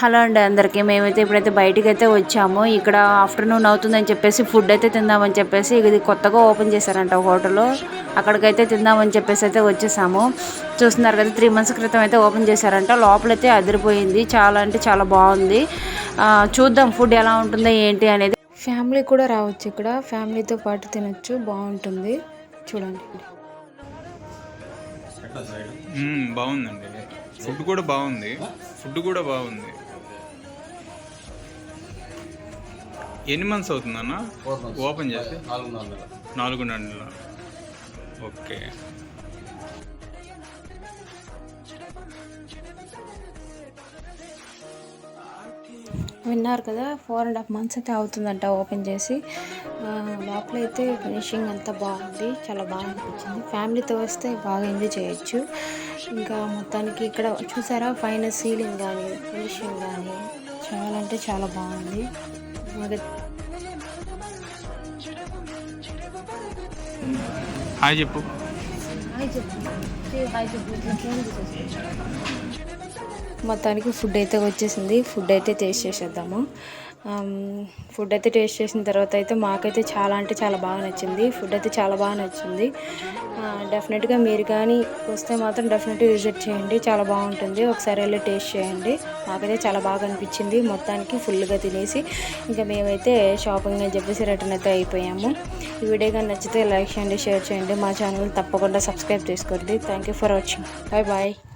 Hello అండి అందరికీ. మేమైతే ఇప్పుడైతే బయటికి అయితే వచ్చాము. ఇక్కడ ఆఫ్టర్నూన్ అవుతుందని చెప్పేసి ఫుడ్ అయితే తిందామని చెప్పేసి ఇది కొత్తగా ఓపెన్ చేశారంట హోటల్. అక్కడికైతే తిందామని చెప్పేసి అయితే వచ్చేసాము. చూస్తున్నారు కదా త్రీ మంత్స్ క్రితం అయితే ఓపెన్ చేశారంట. లోపలైతే అదిరిపోయింది. చాలా అంటే చాలా బాగుంది. ఆ, చూద్దాం ఫుడ్ ఎలా ఉంటుందో ఏంటి అనేది. ఫ్యామిలీ కూడా రావచ్చు ఇక్కడ. ఫ్యామిలీతో పాటు తినొచ్చు. బాగుంటుంది. చూడండి. బాగుందండి. ఫుడ్ కూడా బాగుంది. ఫుడ్ కూడా బాగుంది. ఎన్ని మంత్స్ అవుతుందన్న ఓపెన్ చేసి? నాలుగు నెలల ఓకే. విన్నారు కదా ఫోర్ అండ్ హాఫ్ మంత్స్ అయితే అవుతుందంట ఓపెన్ చేసి. లోపల అయితే ఫినిషింగ్ అంతా బాగుంది చాలా బాగా అనిపించింది. ఫ్యామిలీతో వస్తే బాగా ఎంజాయ్ చేయొచ్చు. ఇంకా మొత్తానికి ఇక్కడ చూసారా పైన సీలింగ్ కానీ ఫినిషింగ్ కానీ చాలా అంటే చాలా బాగుంది. హాయ్ చెప్పు. మొత్తానికి ఫుడ్ అయితే వచ్చేసింది. ఫుడ్ అయితే టేస్ట్ చేసేద్దాము. ఫుడ్ అయితే టేస్ట్ చేసిన తర్వాత అయితే మాకైతే చాలా అంటే చాలా బాగా నచ్చింది. ఫుడ్ అయితే చాలా బాగా నచ్చింది. డెఫినెట్గా మీరు కానీ వస్తే మాత్రం డెఫినెట్గా విజిట్ చేయండి. చాలా బాగుంటుంది. ఒకసారి వెళ్ళి టేస్ట్ చేయండి. మాకైతే చాలా బాగా అనిపించింది. మొత్తానికి ఫుల్గా తినేసి ఇంకా మేమైతే షాపింగ్ అని చెప్పేసి రిటర్న్ అయితే అయిపోయాము. ఈ వీడియో కానీ నచ్చితే లైక్ చేయండి షేర్ చేయండి. మా ఛానల్ తప్పకుండా సబ్స్క్రైబ్ చేసుకోండి. Thank you for watching bye bye